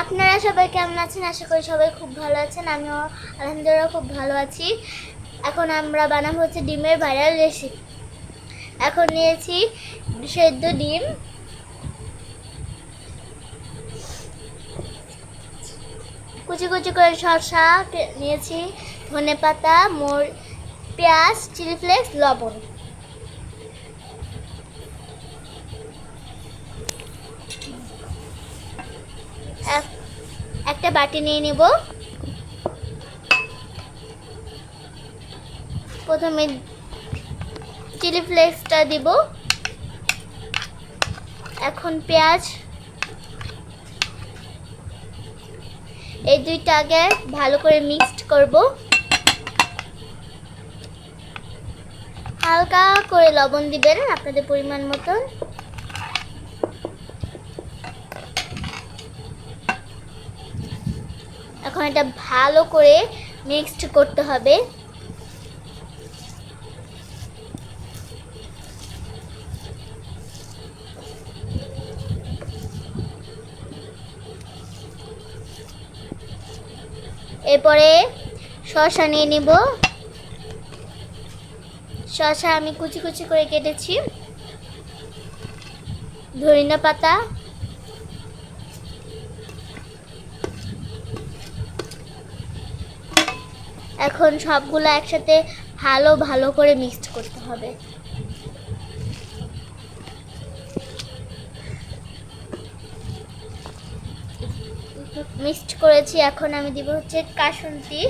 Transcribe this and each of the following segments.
আপনারা সবাই কেমন আছেন? আশা করি সবাই খুব ভালো আছেন। আমিও আলহামদুলিল্লাহ খুব ভালো আছি। এখন আমরা বানাবো হচ্ছে ডিমের ভাইরাল রেসিপি এখন নিয়েছি সেদ্ধ ডিম। কুচি কুচি করে শসা, নিয়েছি ধনে পাতা মোর পেঁয়াজ, চিলি ফ্লেক্স, লবণ। একটা বাটি নিয়ে নেব। প্রথমে চিলি ফ্লেক্সটা দিব। এখন পেঁয়াজ। এই দুইটা আগে ভালো করে মিক্সড করব। হালকা করে লবণ দিবেন আপনাদের পরিমাণ মতন। এখন এটা ভালো করে মিক্সড করতে হবে। এরপরে শশা নিয়ে নিব। শশা আমি কুচি কুচি করে কেটেছি। ধনিয়া পাতা। এখন সবগুলো একসাথে ভালো ভালো করে মিক্সড করতে হবে। মিক্সড করেছি, এখন আমি দিব হচ্ছে কাসুন্তি।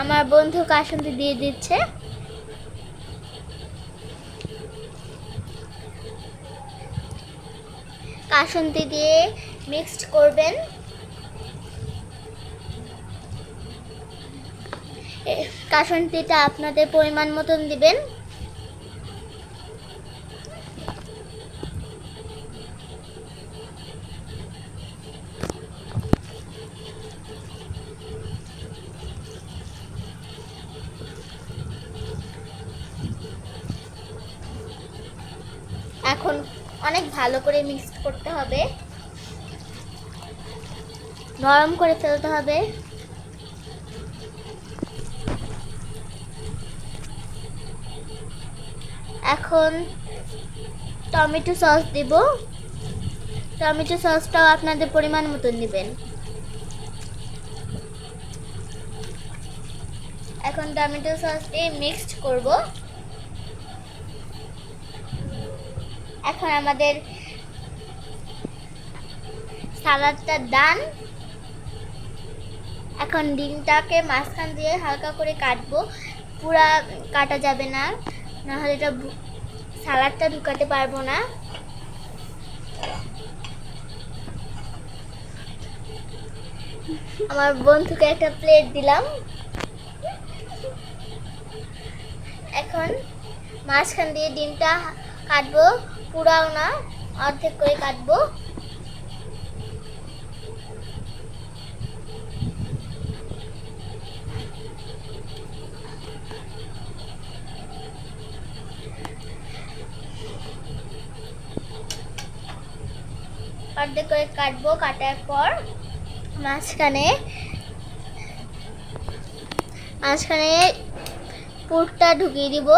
আমার বন্ধু কাসুন্তি দিয়ে দিচ্ছে। কাসুন্তি দিয়ে মিক্সড করবেন। কাসুন্তিটা আপনাদের পরিমাণ মতন দিবেন। এখন অনেক ভালো করে মিক্সড করতে হবে। নরম করে ফেলতে হবে। এখন টমেটো সস দিব। টমেটো সসটাও আপনাদের পরিমাণ মতন দিবেন এখন টমেটো সস দিয়ে মিক্সড করব। এখন আমাদের সালাদটা ডান এখন ডিমটাকে মাঝখান দিয়ে হালকা করে কাটবো। পুরা কাটা যাবে না, নাহলে এটা সালাদটা ঢুকাতে পারব না। আমার বন্ধুকে একটা প্লেট দিলাম। এখন মাঝখান দিয়ে ডিমটা কাটবো। পুরাও না, অর্ধেক করে কাটবো। অর্ধেক করে কাটবো, কাটার পর মাঝখানে মাঝখানে পুরটা ঢুকিয়ে দিব।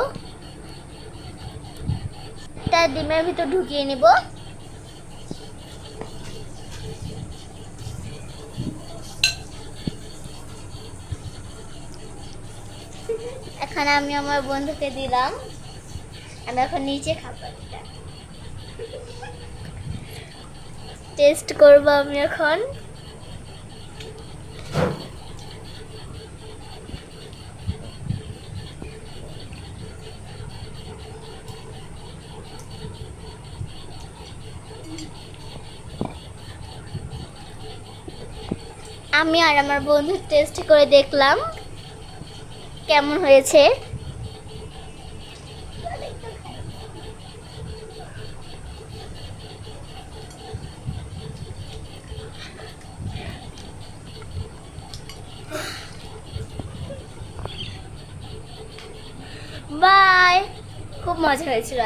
এটা ডিমের ভিতর ঢুকিয়ে নিব। এখানে আমি আমার বন্ধুকে দিলাম। আমি এখন নিচে খাব টেস্ট করব আমি এখন। আমি আর আমার বন্ধু টেস্ট করে দেখলাম কেমন হয়েছে। বাই খুব মজা হয়েছিল